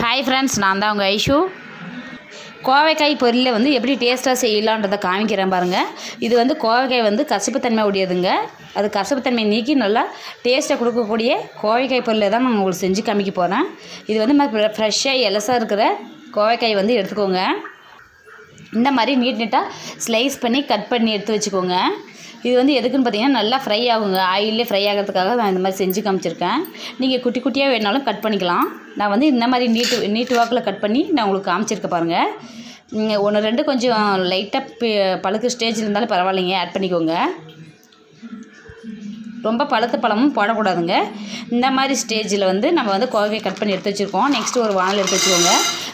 Hi friends நான் தான் உங்கள் ஐஷு. கோவைக்காய் பொருளில் வந்து எப்படி டேஸ்ட்டாக செய்யலான்றதை காமிக்கிறேன் பாருங்கள் இது வந்து கோவைக்காய் வந்து கசப்புத்தன்மை உடையதுங்க. அது கசப்புத்தன்மை நீக்கி நல்லா டேஸ்ட்டை கொடுக்கக்கூடிய கோவைக்காய் பொரியலை தான் நான் உங்களுக்கு செஞ்சு காமிக்க போகிறேன் இது வந்து ஃப்ரெஷ்ஷாக எலசாக இருக்கிற கோவைக்காய் வந்து எடுத்துக்கோங்க. இந்த மாதிரி நீட் நீட்டாக ஸ்லைஸ் பண்ணி கட் பண்ணி எடுத்து வச்சுக்கோங்க. இது வந்து எதுக்குன்னு பார்த்தீங்கன்னா நல்லா ஃப்ரை ஆகுங்க. ஆயிலே ஃப்ரை ஆகிறதுக்காக நான் இந்த மாதிரி செஞ்சு காமிச்சிருக்கேன். நீங்கள் குட்டி குட்டியாக வேணாலும் கட் பண்ணிக்கலாம். நான் வந்து இந்த மாதிரி நீட்டு நீட்டு வாக்கில் கட் பண்ணி நான் உங்களுக்கு காமிச்சிருக்க பாருங்கள் ஒன்று ரெண்டு கொஞ்சம் லைட்டாக பழுக்கு ஸ்டேஜில் இருந்தாலும் பரவாயில்லைங்க. ஆட் பண்ணிக்கோங்க. ரொம்ப பழுத்த பழமும் போடக்கூடாதுங்க. இந்த மாதிரி ஸ்டேஜில் வந்து நம்ம வந்து கோவையை கட் பண்ணி எடுத்து வச்சுருக்கோம். நெக்ஸ்ட்டு ஒரு வானல் எடுத்து வச்சுக்கோங்க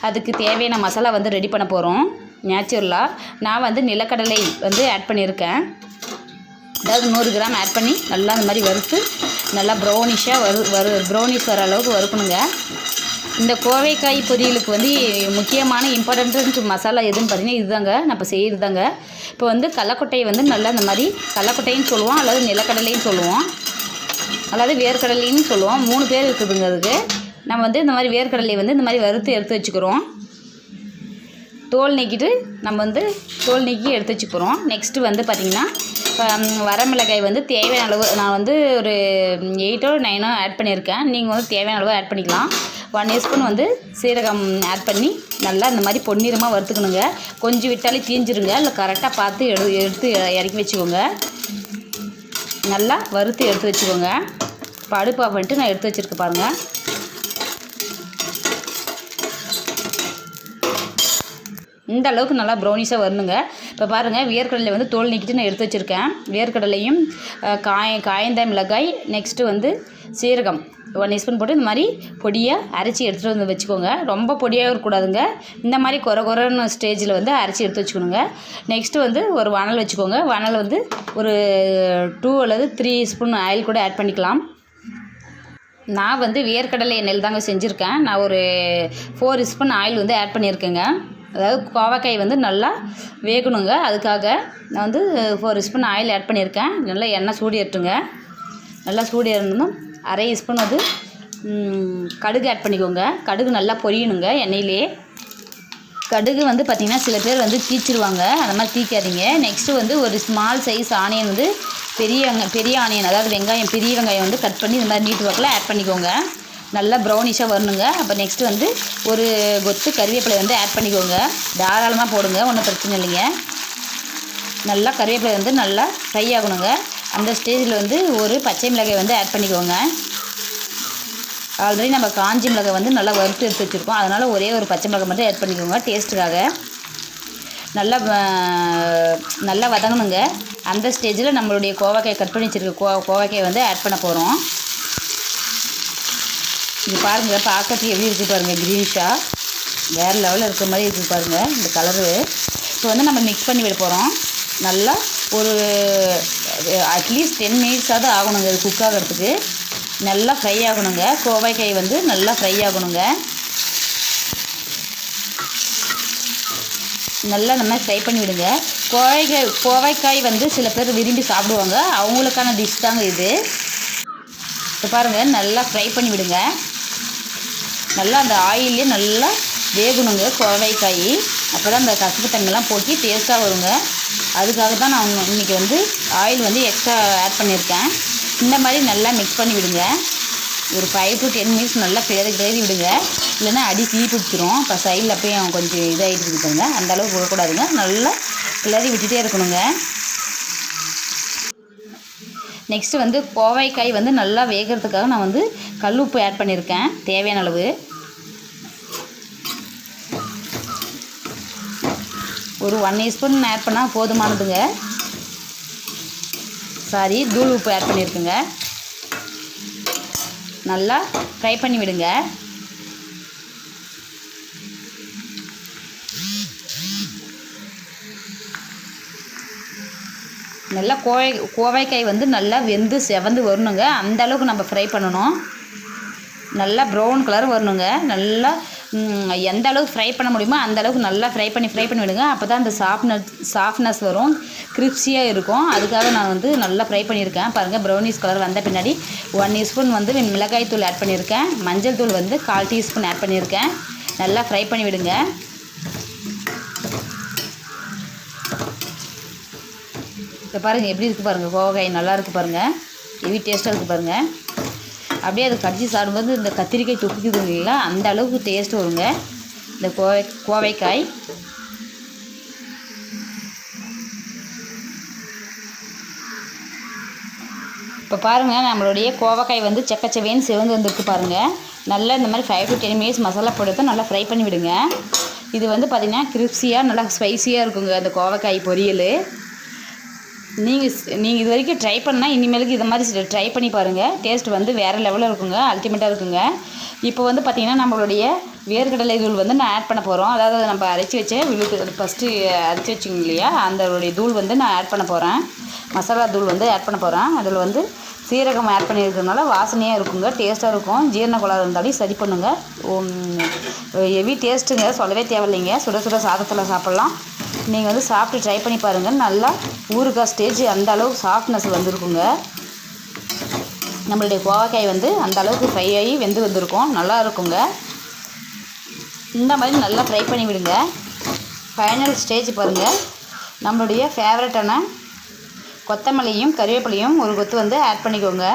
அதுக்கு தேவையான மசாலா வந்து ரெடி பண்ண போகிறோம் நேச்சுரலாக நான் வந்து நிலக்கடலை வந்து ஆட் பண்ணியிருக்கேன். அதாவது நூறு கிராம் ஆட் பண்ணி நல்லா இந்த மாதிரி வறுத்து நல்லா ப்ரௌனிஷாக வறு வறு ப்ரௌனிஷ் வர அளவுக்கு வறுக்கணுங்க. இந்த கோவைக்காய் பொரியலுக்கு வந்து முக்கியமான இம்பார்ட்டன்ட் மசாலா எதுன்னு பார்த்தீங்கன்னா இதுதாங்க. நம்ம செய்கிறது தாங்க இப்போ வந்து கடலக்கொட்டையை வந்து நல்லா இந்த மாதிரி கடலக்கொட்டைன்னு சொல்லுவோம் அல்லது நிலக்கடலைன்னு சொல்லுவோம். அதாவது வேர்க்கடலைன்னு சொல்லுவோம். மூணு பேர் இருக்குதுங்க அதுக்கு. நம்ம வந்து இந்த மாதிரி வேர்க்கடலையை வந்து இந்த மாதிரி வறுத்து எடுத்து வச்சுக்கிறோம். தோல் நீக்கிட்டு நம்ம வந்து தோல் நீக்கி எடுத்து வச்சுக்கிறோம். நெக்ஸ்ட்டு வந்து பார்த்திங்கன்னா வரமிளகாய் வந்து தேவையான அளவு நான் வந்து ஒரு எயிட்டோ நைனோ ஆட் பண்ணியிருக்கேன். நீங்கள் வந்து தேவையான அளவு ஆட் பண்ணிக்கலாம். ஒன் ஸ்பூன் வந்து சீரகம் ஆட் பண்ணி நல்லா இந்த மாதிரி பொன்னிறமாக வறுத்துக்கணுங்க. கொஞ்சம் விட்டாலே தீஞ்சிருங்க. இல்லை கரெக்டாக பார்த்து எடு எடுத்து இறக்கி வச்சுக்கோங்க. நல்லா வறுத்து எடுத்து வச்சுக்கோங்க. இப்போ அடுப்பு பண்ணிட்டு நான் எடுத்து வச்சுருக்க பாருங்கள் இந்த அளவுக்கு நல்லா ப்ரௌனிஸாக வரணுங்க. இப்போ பாருங்கள் வேர்க்கடலை வந்து தோல் நீக்கிட்டு நான் எடுத்து வச்சுருக்கேன். வேர்க்கடலையும் காய காய்ந்த மிளகாய் நெக்ஸ்ட்டு வந்து சீரகம். ஒன் ஸ்பூன் போட்டு இந்த மாதிரி பொடியாக அரைச்சி எடுத்துகிட்டு வந்து வச்சுக்கோங்க. ரொம்ப பொடியாக இருக்கக்கூடாதுங்க. இந்த மாதிரி குறை குறைன்னு ஸ்டேஜில் வந்து அரைச்சி எடுத்து வச்சுக்கணுங்க. நெக்ஸ்ட்டு வந்து ஒரு வனல் வச்சுக்கோங்க. வனல் வந்து ஒரு டூ அல்லது த்ரீ ஸ்பூன் ஆயில் கூட ஆட் பண்ணிக்கலாம். நான் வந்து வேர்க்கடலை எண்ணெயில் தாங்க செஞ்சுருக்கேன். நான் ஒரு ஃபோர் ஸ்பூன் ஆயில் வந்து ஆட் பண்ணியிருக்கேங்க. அதாவது கோவக்காய் வந்து நல்லா வேகணுங்க. அதுக்காக நான் வந்து ஃபோர் ஸ்பூன் ஆயில் ஆட் பண்ணியிருக்கேன். நல்லா எண்ணெய் சூடி ஏற்றுங்க. நல்லா சூடி ஏறணும் அரை ஸ்பூன் வந்து கடுகு ஆட் பண்ணிக்கோங்க. கடுகு நல்லா பொரியணுங்க எண்ணெயிலே. கடுகு வந்து பார்த்திங்கன்னா சில பேர் வந்து தீச்சிருவாங்க அந்த மாதிரி தீக்காதீங்க நெக்ஸ்ட்டு வந்து ஒரு ஸ்மால் சைஸ் ஆனியன் வந்து பெரிய பெரிய ஆனியன் அதாவது வெங்காயம் பெரிய வெங்காயம் வந்து கட் பண்ணி இந்த மாதிரி நீட்டு வாக்கில் ஆட் பண்ணிக்கோங்க. நல்லா ப்ரௌனிஷாக வரணுங்க. அப்போ நெக்ஸ்ட்டு வந்து ஒரு கொத்து கருவேப்பிலை வந்து ஆட் பண்ணிக்கோங்க. தாராளமாக போடுங்க ஒன்றும் பிரச்சனை இல்லைங்க. நல்லா கருவேப்பிலை வந்து நல்லா ஃப்ரை ஆகணுங்க. அந்த ஸ்டேஜில் வந்து ஒரு பச்சை மிளகாய் வந்து ஆட் பண்ணிக்கோங்க. ஆல்ரெடி நம்ம காஞ்சி மிளகாய் வந்து நல்லா வறுத்து எடுத்து வச்சுருக்கோம். அதனால் ஒரே ஒரு பச்சை மிளகாய் மட்டும் ஆட் பண்ணிக்கோங்க டேஸ்ட்டுக்காக நல்லா நல்லா வதங்கணுங்க. அந்த ஸ்டேஜில் நம்மளுடைய கோவக்காய் கட் பண்ணி வச்சுருக்க கோ கோவக்காய் வந்து ஆட் பண்ண போகிறோம் இது பாருங்கள் பார்க்கறதுக்கு எப்படி இருக்குது பாருங்கள் க்ரீனிஷாக வேறு லெவலில் இருக்கிற மாதிரி இருக்குது பாருங்கள் இந்த கலரு இப்போ வந்து நம்ம மிக்ஸ் பண்ணி விட போகிறோம் நல்லா ஒரு அட்லீஸ்ட் டென் மினிட்ஸாவது ஆகணுங்க இது குக் ஆகிறதுக்கு. நல்லா ஃப்ரை ஆகணுங்க. கோவைக்காய் வந்து நல்லா ஃப்ரை ஆகணுங்க. நல்லா நம்ம ஃப்ரை பண்ணி விடுங்க. கோவைக்காய் கோவைக்காய் வந்து சில பேர் விரும்பி சாப்பிடுவாங்க. அவங்களுக்கான டிஷ் தாங்க இது. இப்போ பாருங்கள் நல்லா ஃப்ரை பண்ணி விடுங்க. நல்லா அந்த ஆயிலே நல்லா வேகணுங்க குழவைக்காய். அப்போ தான் அந்த கசப்பு தண்ணிலாம் போட்டு டேஸ்ட்டாக வருங்க. அதுக்காக தான் நான் இன்றைக்கி வந்து ஆயில் வந்து எக்ஸ்ட்ரா ஆட் பண்ணியிருக்கேன். இந்த மாதிரி நல்லா மிக்ஸ் பண்ணி விடுங்க. ஒரு ஃபைவ் டு டென் மினிட்ஸ் நல்லா கிளறி கிளறி விடுங்க. இல்லைன்னா அடி தீ பிடிச்சிரும். இப்போ சைடில் போய் கொஞ்சம் இதாகிட்டு இருக்குதுங்க அந்தளவுக்கு விடக்கூடாதுங்க. நல்லா கிளறி விட்டுட்டே இருக்கணுங்க. நெக்ஸ்ட்டு வந்து கோவைக்காய் வந்து நல்லா வேகிறதுக்காக நான் வந்து கல் உப்பு ஆட் பண்ணியிருக்கேன் தேவையான அளவு. ஒரு ஒன் டீஸ்பூன் ஆட் பண்ணால் போதுமானதுங்க. சாரி தூள் உப்பு ஆட் பண்ணியிருக்குங்க நல்லா ஃப்ரை பண்ணி விடுங்க. நல்லா கோவை கோவைக்காய் வந்து நல்லா வெந்து செவந்து வரணுங்க. அந்த அளவுக்கு நம்ம ஃப்ரை பண்ணணும். நல்லா ப்ரௌன் கலர் வரணுங்க. நல்லா எந்த அளவுக்கு ஃப்ரை பண்ண முடியுமோ அந்த அளவுக்கு நல்லா ஃப்ரை பண்ணி ஃப்ரை பண்ணி விடுங்க. அப்போ தான் அந்த சாஃப்ட்னஸ் சாஃப்ட்னஸ் வரும். கிரிப்ஸியாக இருக்கும். அதுக்காக நான் வந்து நல்லா ஃப்ரை பண்ணியிருக்கேன். பாருங்கள் ப்ரௌனிஸ் கலர் வந்த பின்னாடி ஒன் டீஸ்பூன் வந்து மிளகாய் தூள் ஆட் பண்ணியிருக்கேன். மஞ்சள் தூள் வந்து கால் டீஸ்பூன் ஆட் பண்ணியிருக்கேன். நல்லா ஃப்ரை பண்ணி விடுங்க. இப்போ பாருங்கள் எப்படி இருக்குது பாருங்கள் கோவக்காய் நல்லா இருக்குது பாருங்கள் ஹெவி டேஸ்ட்டாக இருக்குது பாருங்கள் அப்படியே அதை கடிச்சு சாப்பிடும்போது இந்த கத்திரிக்காய் துப்பிக்குது இல்லைங்களா? அந்த அளவுக்கு டேஸ்ட் வருங்க. இந்த கோவை கோவைக்காய். இப்போ பாருங்கள் நம்மளுடைய கோவக்காய் வந்து செக்கச்சவேன்னு சிவந்து வந்திருக்கு பாருங்கள் நல்லா இந்த மாதிரி five to ten minutes masala போட்டு நல்லா ஃப்ரை பண்ணி விடுங்க இது வந்து பார்த்திங்கன்னா கிரிப்ஸியாக நல்லா ஸ்பைசியாக இருக்குங்க அந்த கோவக்காய் பொரியல். நீங்கள் நீங்கள் இது வரைக்கும் ட்ரை பண்ணால் இனிமேலுக்கு இதை மாதிரி ட்ரை பண்ணி பாருங்கள் டேஸ்ட் வந்து வேறு லெவலில் இருக்குங்க அல்டிமேட்டாக இருக்குங்க. இப்போ வந்து பார்த்திங்கன்னா நம்மளுடைய வேர்க்கடலை தூள் வந்து நான் ஆட் பண்ண போகிறோம் அதாவது நம்ம அரைச்சி வச்ச விழுக்கு ஃபஸ்ட்டு அரைச்சி வச்சுங்க இல்லையா? அந்த தூள் வந்து நான் ஆட் பண்ண போகிறேன் மசாலா தூள் வந்து ஆட் பண்ண போகிறேன் அதில் வந்து சீரகம் ஆட் பண்ணியிருக்கிறதுனால வாசனையாக இருக்குங்க டேஸ்ட்டாக இருக்கும். ஜீரண கோளாறு இருந்தாலும் சரி பண்ணுங்கள் ஹெவி டேஸ்ட்டுங்க சொல்லவே தேவையில்லைங்க. சுட சுட சாதத்தில் சாப்பிட்லாம். நீங்கள் வந்து சாப்பிட்டு ட்ரை பண்ணி பாருங்கள் நல்லா ஊறுகாய் ஸ்டேஜ் அந்த அளவுக்கு சாஃப்ட்னஸ் வந்திருக்குங்க. நம்மளுடைய கோவக்காய் வந்து அந்த அளவுக்கு ஃப்ரை ஆகி வெந்து வந்திருக்கும். நல்லா இருக்குங்க. இந்த மாதிரி நல்லா ஃப்ரை பண்ணி விடுங்க. ஃபைனல் ஸ்டேஜ் பாருங்கள் நம்மளுடைய ஃபேவரட்டான கொத்தமல்லியும் கருவேப்பிலையும் ஒரு கொத்து வந்து ஆட் பண்ணிக்கோங்க.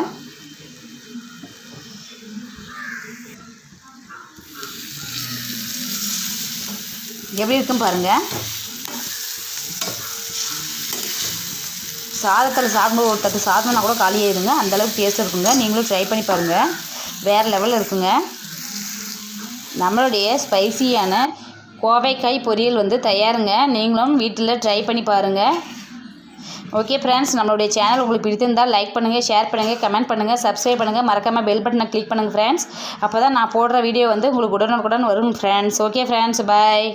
எப்படி இருக்கும் பாருங்கள் சாதத்தில் சாப்பிடும்போது ஒரு தட்டு சாதம்னா கூட காலியாயிருங்க அந்தளவுக்கு டேஸ்ட் இருக்குங்க. நீங்களும் ட்ரை பண்ணி பாருங்கள் வேறு லெவலில் இருக்குங்க. நம்மளுடைய ஸ்பைசியான கோவைக்காய் பொரியல் வந்து தயாருங்க. நீங்களும் வீட்டில் ட்ரை பண்ணி பாருங்கள் ஓகே ஃப்ரெண்ட்ஸ் நம்மளுடைய சேனல் உங்களுக்கு பிடித்திருந்தால் லைக் பண்ணுங்கள் ஷேர் பண்ணுங்கள் கமெண்ட் பண்ணுங்கள் சப்ஸ்கிரைப் பண்ணுங்கள் மறக்காமல் பெல் பட்டனை கிளிக் பண்ணுங்கள் ஃப்ரெண்ட்ஸ் அப்போ தான் நான் போடுற வீடியோ வந்து உங்களுக்கு உடனுக்குடன் வரும் ஃப்ரெண்ட்ஸ் ஓகே ஃப்ரெண்ட்ஸ் பாய்